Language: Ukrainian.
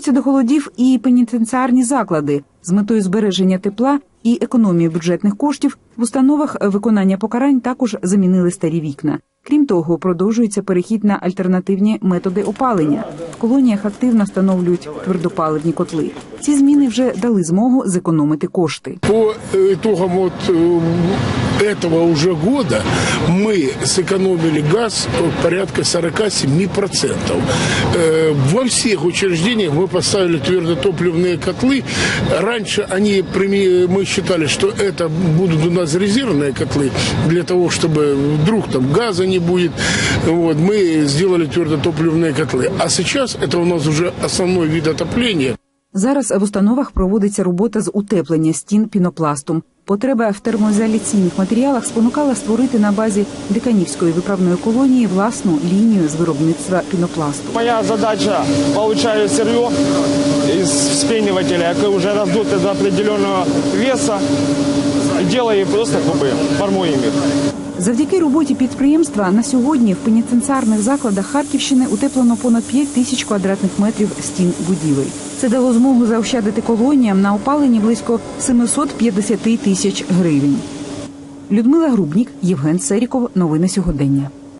Готуються до холодів і пенітенціарні заклади з метою збереження тепла і економії бюджетних коштів. В установах виконання покарань також замінили старі вікна. Крім того, продовжується перехід на альтернативні методи опалення. В колоніях активно встановлюють твердопаливні котли. Ці зміни вже дали змогу зекономити кошти. По э, итогам вот э, этого уже года мы сэкономили газ порядка 47%. Э, Во всех учреждениях мы поставили твердотопливные котлы. Раньше они, прими- мы считали, что это будут у нас резервные котлы для того, чтобы вдруг там газа не будет. Вот, мы сделали твердотопливные котлы. А сейчас это у нас уже основной вид отопления. Зараз в установах проводиться робота з утеплення стін пінопластом. Потреба в термоізоляційних матеріалах спонукала створити на базі Диканівської виправної колонії власну лінію з виробництва пінопласту. Моя задача получаю сырье із вспенивателя, яке вже раздуто до определеного веса. і делаю просто кубы, формуем их. Завдяки роботі підприємства на сьогодні в пенітенціарних закладах Харківщини утеплено понад 5 тисяч квадратних метрів стін будівель. Це дало змогу заощадити колоніям на опаленні близько 750 тисяч гривень. Людмила Грубнік, Євген Серіков. Новини сьогодення.